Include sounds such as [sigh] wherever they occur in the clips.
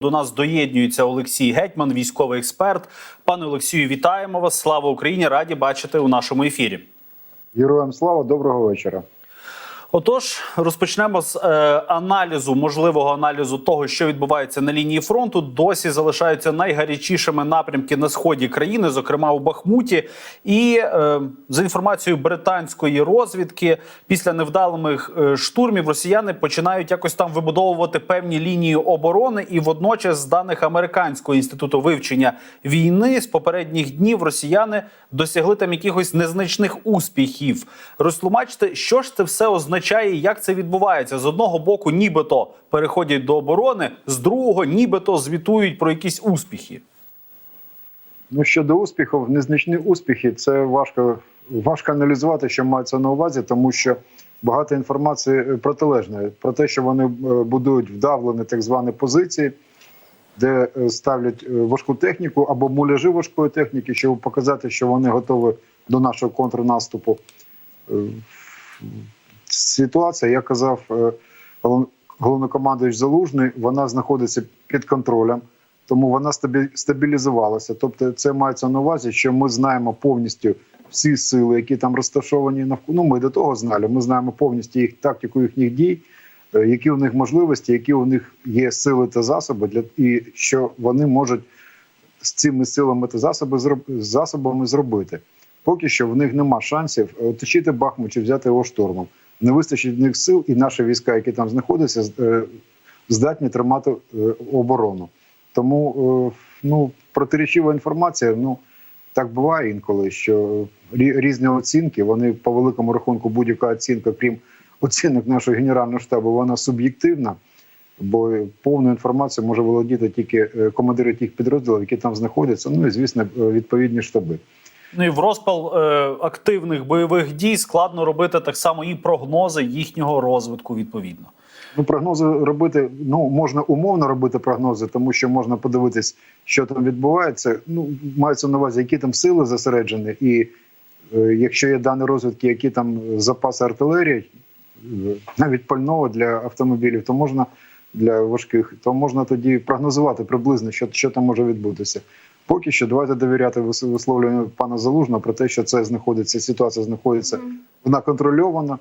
До нас доєднюється Олексій Гетьман, військовий експерт. Пане Олексію, вітаємо вас! Слава Україні! Раді бачити у нашому ефірі. Героям слава, доброго вечора. Отож, розпочнемо з е, аналізу, можливого аналізу того, що відбувається на лінії фронту. Досі залишаються найгарячішими напрямки на сході країни, зокрема у Бахмуті. І е, за інформацією британської розвідки, після невдалих е, штурмів росіяни починають якось там вибудовувати певні лінії оборони. І водночас, з даних американського інституту вивчення війни, з попередніх днів росіяни досягли там якихось незначних успіхів. Розтлумачте, що ж це все означає, і як це відбувається з одного боку, нібито переходять до оборони, з другого, нібито звітують про якісь успіхи. Ну щодо успіхів, незначні успіхи це важко важко аналізувати, що мається на увазі, тому що багато інформації протилежної про те, що вони е, будують вдавлені так звані позиції, де е, ставлять е, важку техніку або муляжі важкої техніки, щоб показати, що вони готові до нашого контрнаступу. Ситуація, як казав е, голов- головнокомандуючий Залужний, вона знаходиться під контролем тому вона стабі- стабілізувалася. Тобто, це мається на увазі, що ми знаємо повністю всі сили, які там розташовані навколо. Ну, ми до того знали. Ми знаємо повністю їх тактику їхніх дій, е, які у них можливості, які у них є сили та засоби для і що вони можуть з цими силами та засоби засобами зробити. Поки що в них нема шансів оточити Бахмут чи взяти його штурмом. Не вистачить в них сил, і наші війська, які там знаходяться, е, здатні тримати е, оборону. Тому е, ну, протирічива інформація. Ну так буває інколи, що різні оцінки. Вони по великому рахунку, будь-яка оцінка, крім оцінок нашого генерального штабу, вона суб'єктивна. Бо повну інформацію може володіти тільки командири тих підрозділів, які там знаходяться. Ну і звісно, відповідні штаби. Ну і в розпал е, активних бойових дій складно робити так само і прогнози їхнього розвитку відповідно. Ну, прогнози робити ну можна умовно робити прогнози, тому що можна подивитись, що там відбувається. Ну мається на увазі, які там сили зосереджені, і е, якщо є дані розвідки, які там запаси артилерії, е, навіть пального для автомобілів, то можна для важких, то можна тоді прогнозувати приблизно, що, що там може відбутися. Поки що давайте довіряти вис- висловлюванню пана Залужного про те, що це знаходиться, ситуація знаходиться, вона контрольована.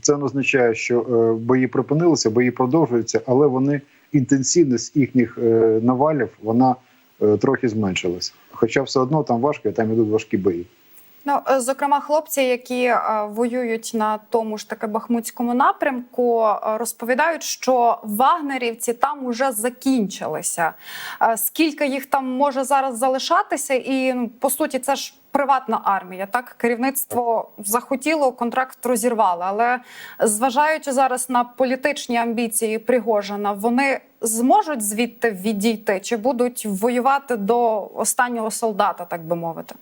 Це не означає, що е, бої припинилися, бої продовжуються, але вони інтенсивність їхніх е, навалів вона е, трохи зменшилась. Хоча все одно там важко, і там ідуть важкі бої. Ну, е, зокрема, хлопці, які е, воюють на тому ж таки бахмутському напрямку, е, розповідають, що вагнерівці там уже закінчилися. Скільки їх там може зараз залишатися, і ну, по суті, це ж приватна армія. Так, керівництво захотіло, контракт розірвало. Але зважаючи зараз на політичні амбіції Пригожина, вони зможуть звідти відійти чи будуть воювати до останнього солдата, так би мовити.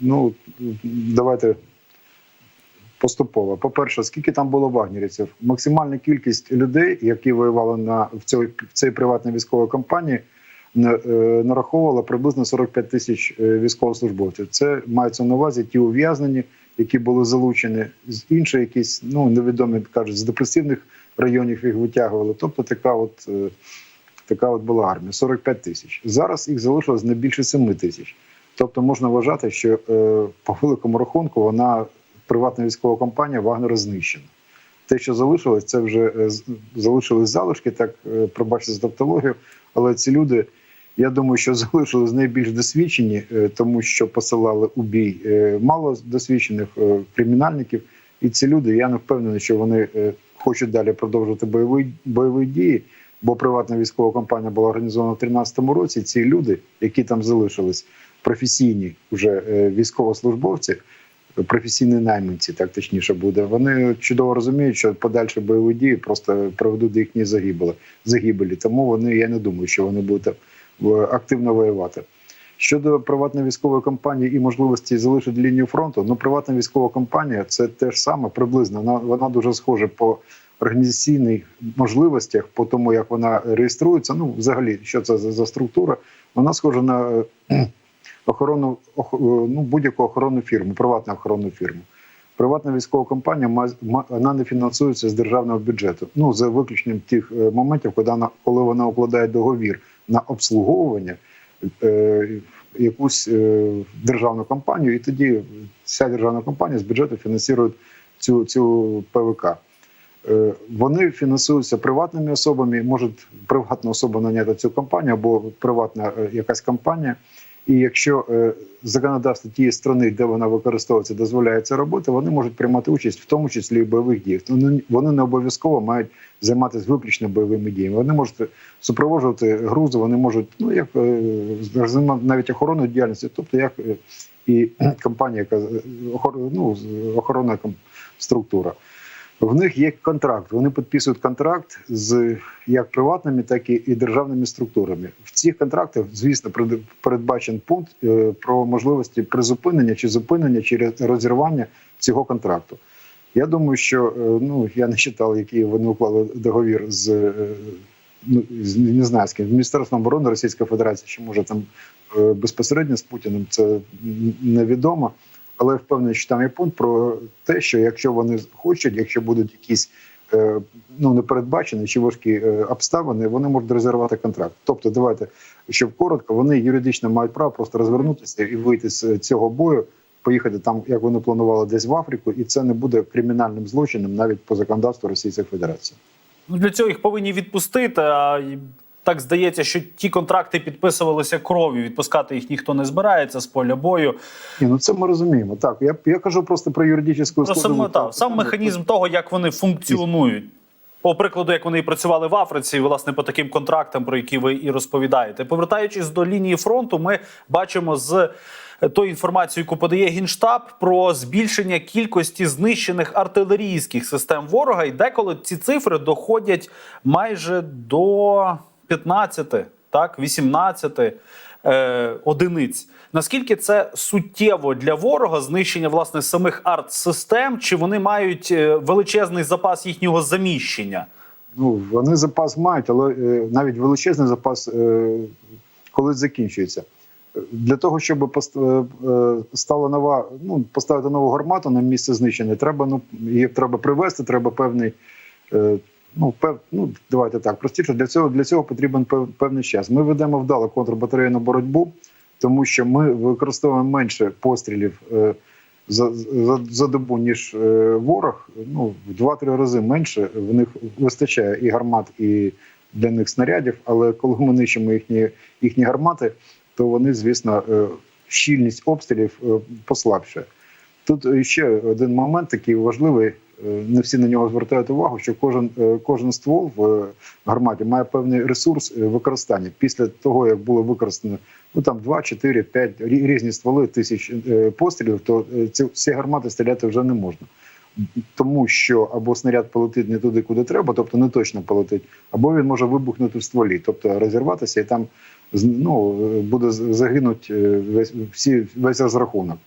Ну давайте поступово. По-перше, скільки там було вагнерівців? Максимальна кількість людей, які воювали на в цій, в цій приватній військовій компанії, е, нараховувала приблизно 45 тисяч е, військовослужбовців. Це мається на увазі ті ув'язнені, які були залучені з інших якісь, ну невідомі кажуть, з депресивних районів їх витягували. Тобто така от. е, Така от була армія 45 тисяч. Зараз їх залишилось не більше 7 тисяч. Тобто можна вважати, що е, по великому рахунку вона приватна військова компанія Вагнера знищена. Те, що залишилось, це вже е, залишились залишки, так е, пробачте за тавтологію. Але ці люди, я думаю, що [laughs] залишились найбільш досвідчені, тому що посилали у бій мало досвідчених кримінальників. І ці люди, я не впевнений, що вони хочуть далі продовжувати бойові, бойові дії. Бо приватна військова компанія була організована в 2013 році. Ці люди, які там залишились, професійні вже е, військовослужбовці, професійні найманці, так точніше буде. Вони чудово розуміють, що подальші бойові дії просто приведуть до їхньої загибелі. загибелі. Тому вони я не думаю, що вони будуть е, активно воювати. Щодо приватної військової компанії і можливості залишити лінію фронту, ну приватна військова компанія це те ж саме приблизно. Вона, вона дуже схожа по організаційних можливостях, по тому як вона реєструється. Ну, взагалі, що це за, за структура, вона схожа на е, охорону ох, е, ну, будь-яку охоронну фірму, приватну охоронну фірму. Приватна військова компанія вона не фінансується з державного бюджету. Ну за виключенням тих е, моментів, коли вона, коли вона укладає договір на обслуговування е, якусь е, державну компанію, і тоді ця державна компанія з бюджету фінансує цю, цю ПВК. Е, Вони фінансуються приватними особами, може приватна особа наняти цю компанію або приватна е, якась компанія. І якщо е, законодавство тієї країни, де вона використовується, дозволяє це робити, вони можуть приймати участь, в тому числі і в бойових діях. Вони, не обов'язково мають займатися виключно бойовими діями. Вони можуть супроводжувати грузи, вони можуть ну як е, навіть охоронною діяльністю, тобто як е, і компанія, яка ну, охоронна структура. В них є контракт. Вони підписують контракт з як приватними, так і, державними структурами. В цих контрактах, звісно, передбачен пункт е, про можливості призупинення чи зупинення чи розірвання цього контракту. Я думаю, що е, ну я не читав, який вони уклали договір з е, ну не знаю з ким, міністерством оборони Російської Федерації, чи може там безпосередньо з Путіним, це невідомо. Але впевнений, що там є пункт про те, що якщо вони хочуть, якщо будуть якісь е, ну непередбачені чи важкі е, обставини, вони можуть розірвати контракт. Тобто, давайте щоб коротко, вони юридично мають право просто розвернутися і вийти з цього бою, поїхати там, як вони планували, десь в Африку, і це не буде кримінальним злочином навіть по законодавству Російської Федерації. Ну, для цього їх повинні відпустити. А так здається, що ті контракти підписувалися кров'ю. Відпускати їх ніхто не збирається з поля бою. Ні, ну це ми розуміємо. Так, я я кажу просто про юридичну Про сам, та, сам механізм того, як вони функціонують. По прикладу, як вони і працювали в Африці, власне, по таким контрактам, про які ви і розповідаєте. Повертаючись до лінії фронту, ми бачимо з тої інформації, яку подає Генштаб, про збільшення кількості знищених артилерійських систем ворога, і деколи ці цифри доходять майже до 15, так, 18 е, одиниць. Наскільки це суттєво для ворога знищення власне самих арт-систем? Чи вони мають е, величезний запас їхнього заміщення? Ну вони запас мають, але е, навіть величезний запас е, колись закінчується. Для того, щоб е, е, стала нова, ну поставити нову гармату на місце знищення, треба ну її треба привести, треба певний. Е, Ну, пев, ну давайте так простіше. Для цього для цього потрібен пев- певний час. Ми ведемо вдало контрбатарейну боротьбу, тому що ми використовуємо менше пострілів е, за, за, за добу, ніж е, ворог. Ну в 2-3 рази менше. В них вистачає і гармат, і для них снарядів. Але коли ми нищимо їхні, їхні гармати, то вони, звісно, е, щільність обстрілів е, послабшує. Тут ще один момент такий важливий. Е, Не всі на нього звертають увагу, що кожен, е, кожен ствол в гарматі має певний ресурс е, використання. Після того, як було використано ну там 2, 4, 5 різні стволи тисяч пострілів, то ці, ці гармати стріляти вже не можна. Тому що або снаряд полетить не туди, куди треба, тобто не точно полетить, або він може вибухнути в стволі, тобто розірватися, і там ну, буде загинуть весь, всі, весь розрахунок.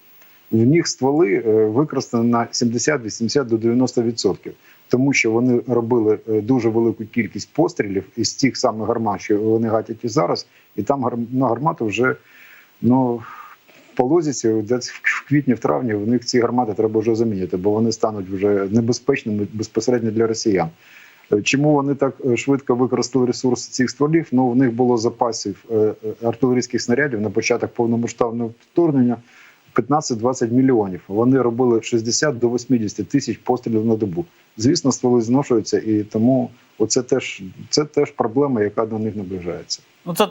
В них стволи е, використані на 70, 80 до 90 відсотків, тому що вони робили е, дуже велику кількість пострілів із тих самих гармат, що вони гатять і зараз, і там на гармату вже ну по лозіці, десь в квітні, в травні, в них ці гармати треба вже замінити, бо вони стануть вже небезпечними безпосередньо для росіян. Е, Чому вони так швидко використали ресурс цих стволів? Ну в них було запасів артилерійських снарядів на початок повномасштабного вторгнення 15-20 мільйонів. Вони робили 60 до 80 тисяч пострілів на добу. Звісно, стволи зношуються, і тому оце теж це теж проблема, яка до них наближається. Ну це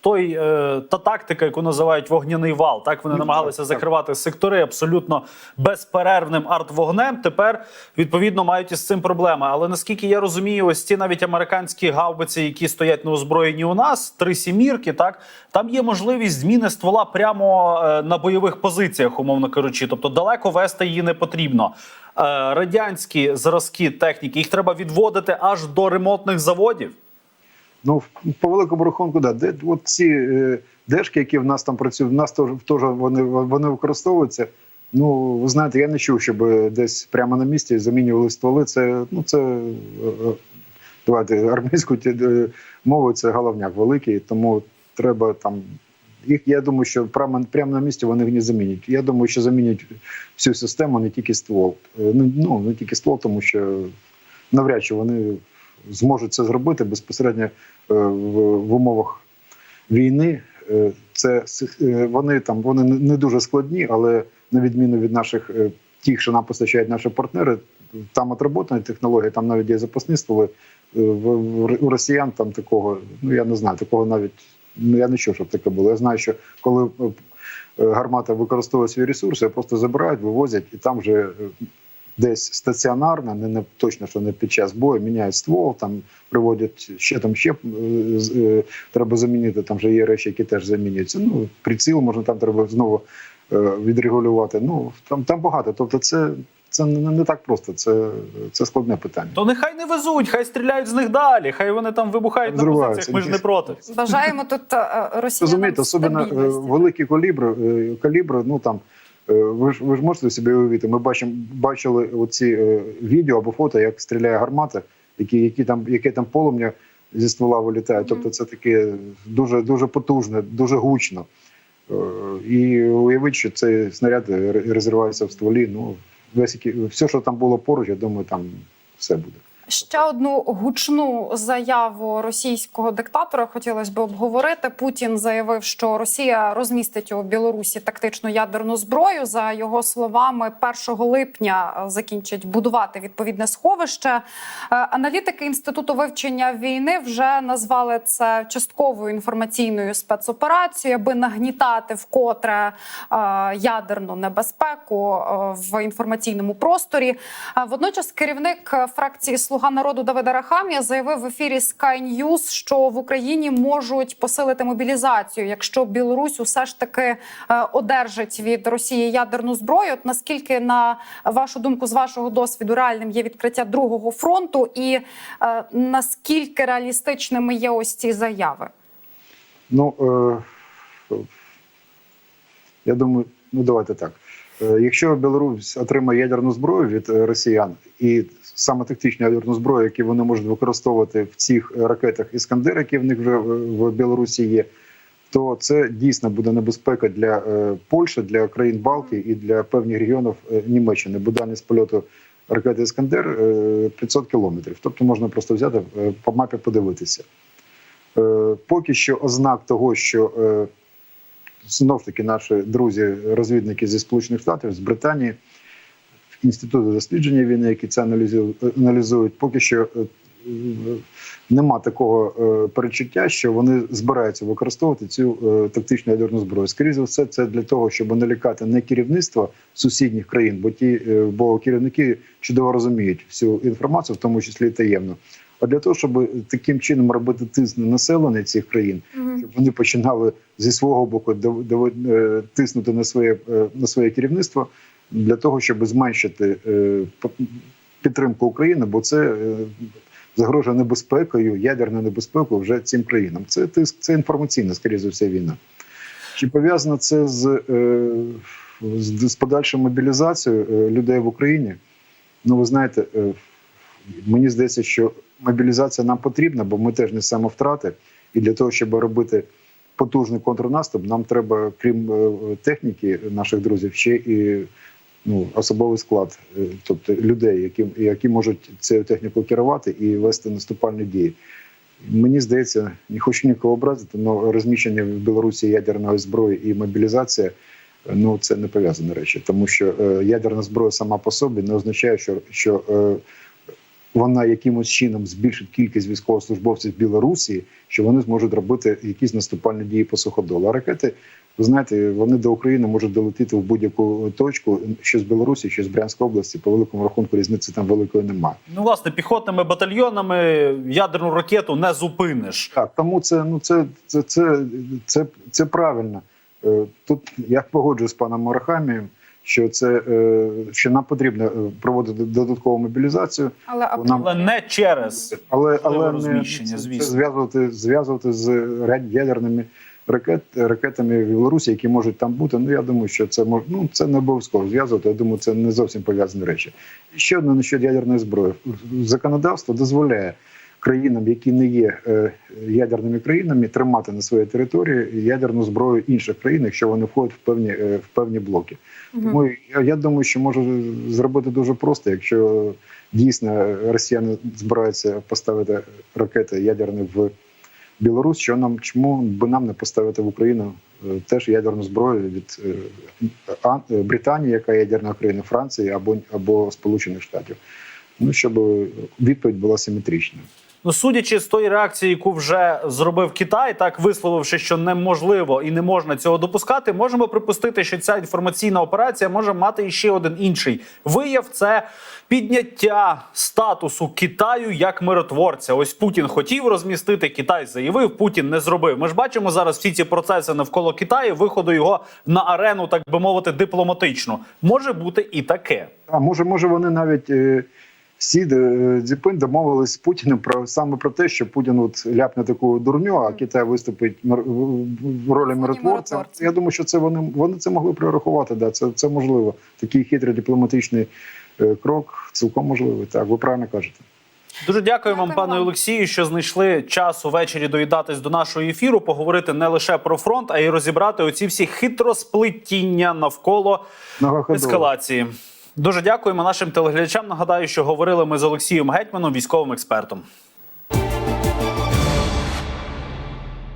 той е, та тактика, яку називають вогняний вал. Так вони намагалися закривати сектори абсолютно безперервним арт-вогнем. Тепер відповідно мають із цим проблеми. Але наскільки я розумію, ось ці навіть американські гаубиці, які стоять на озброєнні у нас, три сімірки, так там є можливість зміни ствола прямо е, на бойових позиціях, умовно кажучи. Тобто далеко вести її не потрібно. Е, радянські зразки техніки їх треба відводити аж до ремонтних заводів. Ну, по великому рахунку, да. Де от ці е, дешки, які в нас там працюють, в нас теж вони, вони використовуються. Ну, ви знаєте, я не чув, щоб десь прямо на місці замінювали стволи. Це ну це е, е, давайте армійською мовою це головняк великий, тому треба там. Їх я думаю, що прямо прямо на місці вони не замінять. Я думаю, що замінять всю систему, не тільки ствол. Ну ну, не тільки ствол, тому що навряд чи вони зможуть це зробити безпосередньо е, в, умовах війни. Е, Це е, вони там вони не дуже складні, але на відміну від наших тих, що нам постачають наші партнери, там отработані технології, там навіть є запасні стволи. У росіян там такого, ну я не знаю, такого навіть ну я не чув, щоб таке було. Я знаю, що коли гармата використовує свої ресурси, просто забирають, вивозять, і там вже десь стаціонарно, не, не точно, що не під час бою, міняють ствол, там приводять ще там ще е, е, треба замінити. Там вже є речі, які теж замінюються. Ну приціл можна там треба знову е, відрегулювати. Ну там там багато. Тобто, це. Це не, не так просто, це, це складне питання. То нехай не везуть, хай стріляють з них далі, хай вони там вибухають на Взриваються. позиціях. Ми ж не проти. Бажаємо тут е, Розумієте, особливо е, великі калібри, е, калібри, ну там е, ви ж ви ж можете собі уявити. Ми бачимо, бачили оці е, відео або фото, як стріляє гармата, які, які там, яке там полум'я зі ствола вилітає. Тобто це таке дуже дуже потужне, дуже гучно. Е, І уявіть, що цей снаряд розривається в стволі. Ну весь все, що там було поруч, я думаю, там все буде. Ще одну гучну заяву російського диктатора хотілося б обговорити. Путін заявив, що Росія розмістить у Білорусі тактичну ядерну зброю. За його словами, 1 липня закінчить будувати відповідне сховище. Е, Аналітики інституту вивчення війни вже назвали це частковою інформаційною спецоперацією, аби нагнітати вкотре е, ядерну небезпеку е, в інформаційному просторі. Водночас керівник фракції Слуга народу Давид Арахамія заявив в ефірі Sky News, що в Україні можуть посилити мобілізацію, якщо Білорусь усе ж таки е, одержить від Росії ядерну зброю. От наскільки на вашу думку, з вашого досвіду, реальним є відкриття другого фронту, і е, наскільки реалістичними є ось ці заяви? Ну е, я думаю, ну давайте так. Е, Якщо Білорусь отримає ядерну зброю від е, росіян і саме тактичну ядерну зброю, яку вони можуть використовувати в цих е, ракетах Іскандер, які в них вже в Білорусі є, то це дійсно буде небезпека для Польщі, для країн Балтії і для певних регіонів Німеччини. Бо дальність польоту ракети Іскандер е, 500 кілометрів. Тобто можна просто взяти по мапі подивитися. Поки що ознак того, що знов таки наші друзі, розвідники зі Сполучених Штатів, з Британії, інститути дослідження війни, які це аналізують, поки що е, е, нема такого е, перечуття, що вони збираються використовувати цю е, тактичну ядерну зброю. Скоріше все, це для того, щоб налякати не керівництво сусідніх країн, бо ті, бо керівники чудово розуміють всю інформацію, в тому числі і таємно. А для того, щоб таким чином робити тиск на населення цих країн, щоб вони починали зі свого боку е, тиснути на своє е, на своє керівництво для того, щоб зменшити е, підтримку України, бо це загрожує небезпекою, ядерною небезпекою вже цим країнам. Це тиск, це інформаційна, скоріше за все, війна. Чи пов'язано це з, з, з подальшою мобілізацією людей в Україні? Ну, ви знаєте, мені здається, що мобілізація нам потрібна, бо ми теж несемо втрати. І для того, щоб робити потужний контрнаступ, нам треба, крім е, техніки наших друзів, ще і ну, особовий склад, е, тобто людей, які, які можуть цією технікою керувати і вести наступальні дії. Мені здається, не хочу нікого образити, але розміщення в Білорусі ядерної зброї і мобілізація ну це не пов'язані речі, тому що е, ядерна зброя сама по собі не означає, що, що е, вона якимось чином збільшить кількість військовослужбовців Білорусі, що вони зможуть робити якісь наступальні дії по суходолу. А ракети, ви знаєте, вони до України можуть долетіти в будь-яку точку, що з Білорусі, що з Брянської області. По великому рахунку різниці там великої немає. Ну, власне, піхотними батальйонами ядерну ракету не зупиниш. Так, тому це ну це це, це, це, це правильно. Е, Тут я погоджуюсь з паном Мурахамієм, що це е, що нам потрібно е, проводити додаткову мобілізацію, Але нам Але не через але, але не розміщення, звісно. зв'язувати зв'язувати з ядерними ракет, ракетами в Білорусі, які можуть там бути. Ну я думаю, що це мож, ну це не обов'язково зв'язувати. Я думаю, це не зовсім пов'язані речі. І ще одне насчет ядерної зброї. Законодавство дозволяє країнам, які не є е, ядерними країнами, тримати на своїй території ядерну зброю інших країн, якщо вони входять в певні е, в певні блоки. Тому я, я думаю, що може зробити дуже просто, якщо дійсно росіяни збираються поставити ракети ядерні в Білорусь, що нам чому би нам не поставити в Україну е, теж ядерну зброю від Британії, яка ядерна країна Франції або або Сполучених Штатів. Ну щоб відповідь була симетричною. Ну, судячи з тої реакції, яку вже зробив Китай, так висловивши, що неможливо і не можна цього допускати, можемо припустити, що ця інформаційна операція може мати іще один інший вияв. Це підняття статусу Китаю як миротворця. Ось Путін хотів розмістити, Китай заявив, Путін не зробив. Ми ж бачимо зараз всі ці процеси навколо Китаю, виходу його на арену, так би мовити, дипломатично. Може бути і таке. А може, може, вони навіть е, всі е, Дзіпин домовились з Путіним про саме про те, що Путін от ляпне таку дурню, а Китай виступить в- ролі миротворця. Я думаю, що це вони вони це могли прорахувати. Да, це, це можливо. Такий хитрий дипломатичний е, крок цілком можливий. Так, ви правильно кажете. Дуже дякую вам, пане. Олексію, що знайшли час увечері доїдатись до нашого ефіру, поговорити не лише про фронт, а й розібрати оці всі хитросплетіння навколо ескалації. Дуже дякуємо нашим телеглядачам. Нагадаю, що говорили ми з Олексієм Гетьманом, військовим експертом.